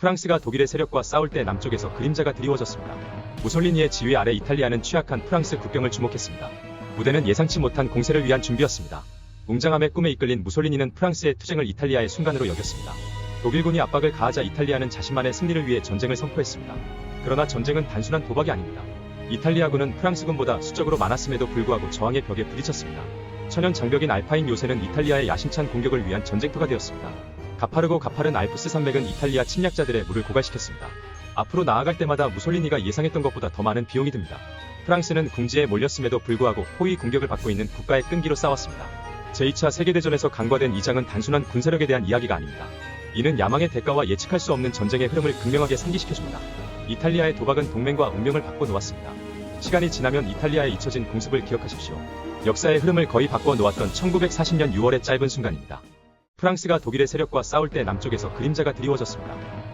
프랑스가 독일의 세력과 싸울 때 남쪽에서 그림자가 드리워졌습니다. 무솔리니의 지휘 아래 이탈리아는 취약한 프랑스 국경을 주목했습니다. 무대는 예상치 못한 공세를 위한 준비였습니다. 웅장함의 꿈에 이끌린 무솔리니는 프랑스의 투쟁을 이탈리아의 순간으로 여겼습니다. 독일군이 압박을 가하자 이탈리아는 자신만의 승리를 위해 전쟁을 선포했습니다. 그러나 전쟁은 단순한 도박이 아닙니다. 이탈리아군은 프랑스군보다 수적으로 많았음에도 불구하고 저항의 벽에 부딪혔습니다. 천연 장벽인 알파인 요새는 이탈리아의 야심찬 공격을 위한 전쟁터가 되었습니다. 가파르고 가파른 알프스 산맥은 이탈리아 침략자들의 물을 고갈시켰습니다. 앞으로 나아갈 때마다 무솔리니가 예상했던 것보다 더 많은 비용이 듭니다. 프랑스는 궁지에 몰렸음에도 불구하고 포위 공격을 받고 있는 국가의 끈기로 싸웠습니다. 제2차 세계대전에서 간과된 이 장은 단순한 군사력에 대한 이야기가 아닙니다. 이는 야망의 대가와 예측할 수 없는 전쟁의 흐름을 극명하게 상기시켜줍니다. 이탈리아의 도박은 동맹과 운명을 바꿔 놓았습니다. 시간이 지나면 이탈리아에 잊혀진 공습을 기억하십시오. 역사의 흐름을 거의 바꿔 놓았던 1940년 6월의 짧은 순간입니다. 프랑스가 독일의 세력과 싸울 때 남쪽에서 그림자가 드리워졌습니다.